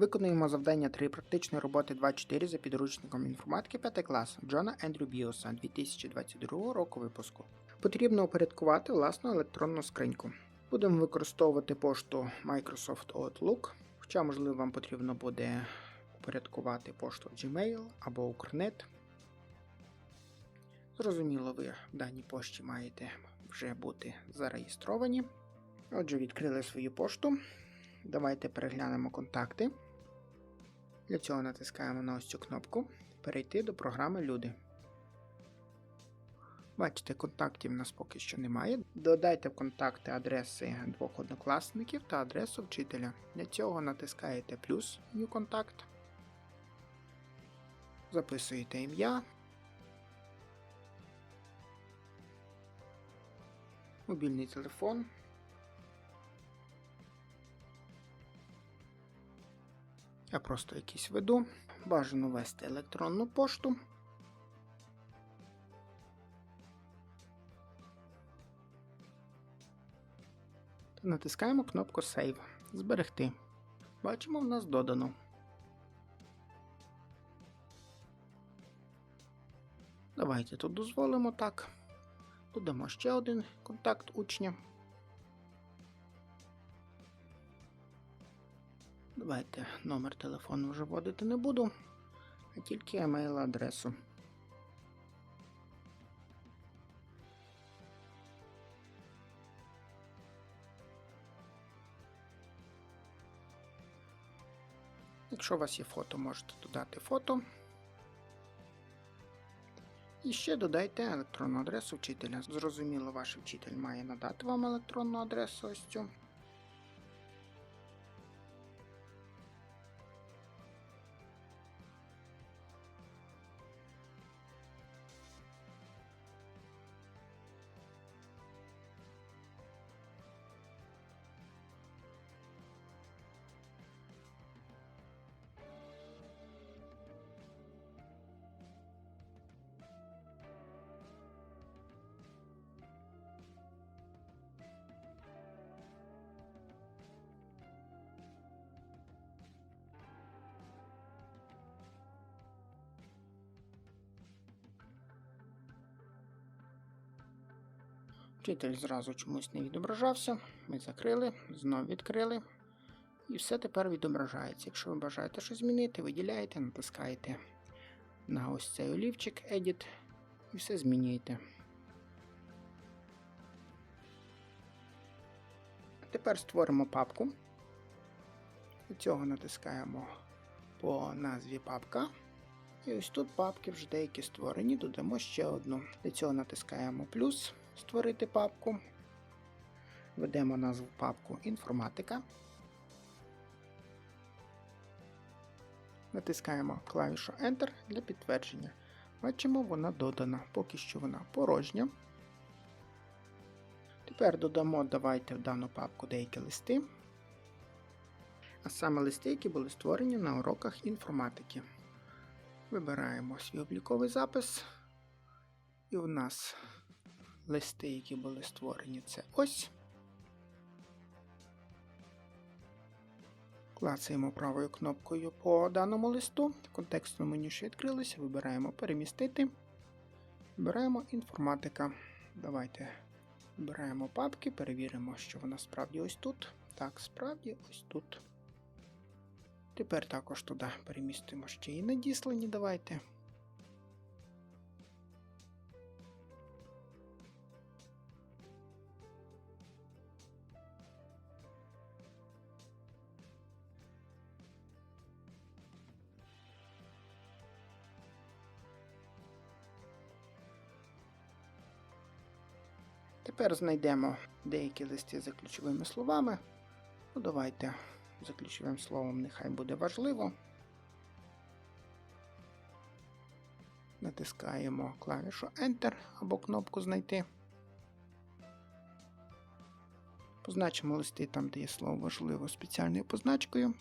Виконуємо завдання 3 практичної роботи 2.4 за підручником інформатики 5 класу Джона Ендрю Біоса 2022 року випуску. Потрібно упорядкувати власну електронну скриньку. Будемо використовувати пошту Microsoft Outlook, хоча, можливо, вам потрібно буде упорядкувати пошту Gmail або Укрнет. Зрозуміло, ви в даній пошті маєте вже бути зареєстровані. Отже, відкрили свою пошту. Давайте переглянемо контакти. Для цього натискаємо на ось цю кнопку Перейти до програми Люди. Бачите, контактів у нас поки що немає. Додайте в контакти адреси двох однокласників та адресу вчителя. Для цього натискаєте плюс New контакт. Записуєте ім'я. Мобільний телефон. Я просто якийсь веду. Бажано ввести електронну пошту. Та натискаємо кнопку Save. Зберегти. Бачимо, в нас додано. Давайте тут дозволимо так. Додамо ще один контакт учня. Давайте номер телефону вже вводити не буду, а тільки емейл адресу. Якщо у вас є фото, можете додати фото. І ще додайте електронну адресу вчителя. Зрозуміло, ваш вчитель має надати вам електронну адресу ось цю. Вчитель зразу чомусь не відображався. Ми закрили, знов відкрили. І все тепер відображається. Якщо ви бажаєте щось змінити, виділяєте, натискаєте на ось цей олівчик Edit і все змінюєте. Тепер створимо папку. Для цього натискаємо по назві папка. І ось тут папки вже деякі створені, додамо ще одну. Для цього натискаємо плюс створити папку. Введемо назву папку інформатика. Натискаємо клавішу Enter для підтвердження. Бачимо, вона додана, поки що вона порожня. Тепер додамо, давайте в дану папку деякі листи. А саме листи, які були створені на уроках інформатики. Вибираємо свій обліковий запис. І у нас листи, які були створені, це ось. Клацаємо правою кнопкою по даному листу. В меню, що відкрилося, вибираємо перемістити. Вибираємо інформатика. Давайте вибираємо папки, перевіримо, що вона справді ось тут. Так, справді ось тут. Тепер також туди перемістимо ще і надіслані. Давайте. Тепер знайдемо деякі листи за ключовими словами. Ну, давайте за ключовим словом нехай буде важливо. Натискаємо клавішу Enter або кнопку Знайти. Позначимо листи там, де є слово важливо спеціальною позначкою.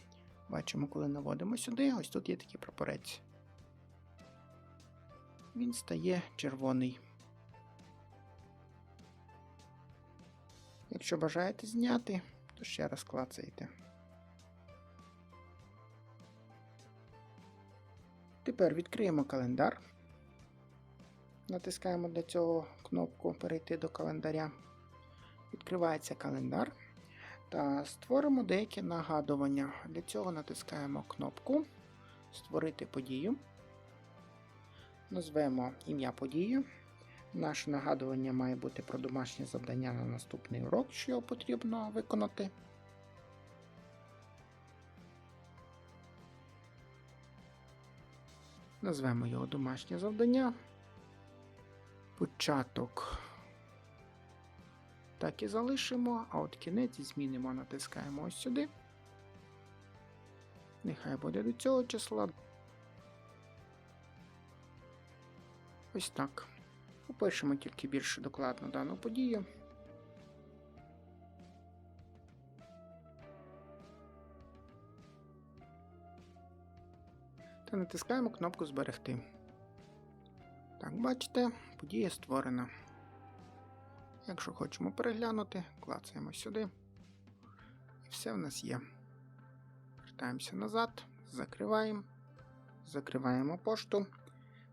Бачимо, коли наводимо сюди, ось тут є такий прапорець. Він стає червоний. Якщо бажаєте зняти, то ще раз клацаєте. Тепер відкриємо календар. Натискаємо для цього кнопку Перейти до календаря. Відкривається календар та створимо деякі нагадування. Для цього натискаємо кнопку Створити подію. Назвемо ім'я події. Наше нагадування має бути про домашнє завдання на наступний урок, що його потрібно виконати. Назвемо його домашнє завдання. Початок. Так і залишимо, а от кінець змінимо, натискаємо ось сюди. Нехай буде до цього числа. Ось так. Опишемо тільки більш докладно дану подію. Та натискаємо кнопку Зберегти. Так, бачите, подія створена. Якщо хочемо переглянути, клацаємо сюди. І все в нас є. Вертаємося назад, закриваємо, закриваємо пошту.